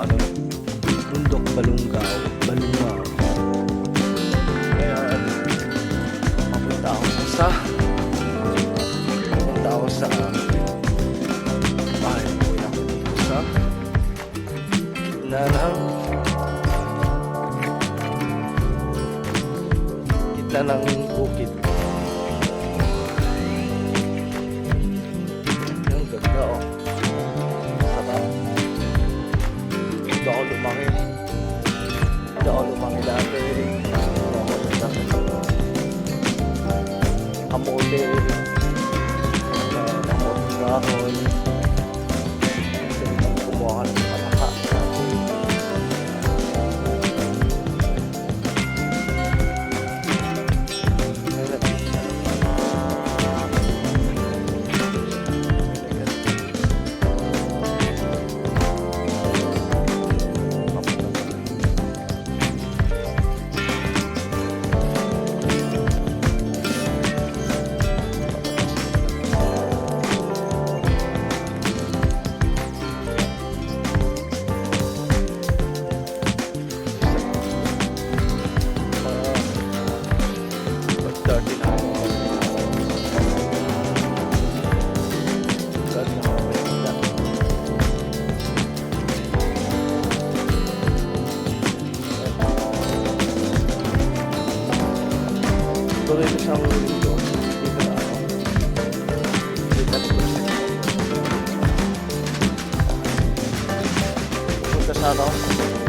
ano, bundok balunggaw, balungaw. Ngayon, papunta ako sa papunta ako sa bahay ko ako dito sa gitna ng gitna kahoy. Kumuha ka ng Tuloy ko siyang dito. Dito na ako. Dito na ako. Punta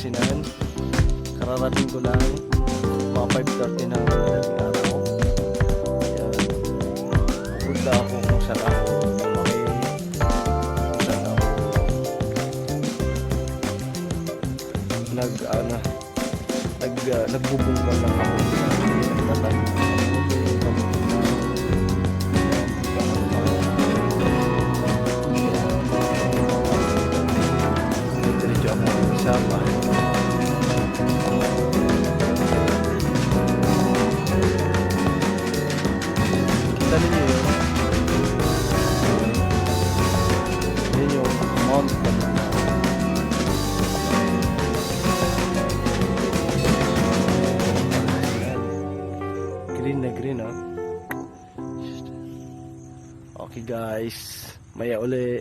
Pangasinan. Kararating ko lang mga 5.30 na madaling araw. Ayan. Punta ako kung saan ako lumaki. Kung saan ako nag, ano, nag, uh, nagbubungkal ng kamote. Nagtatag ng mountain. Green na green, oh. Okay guys, maya uli.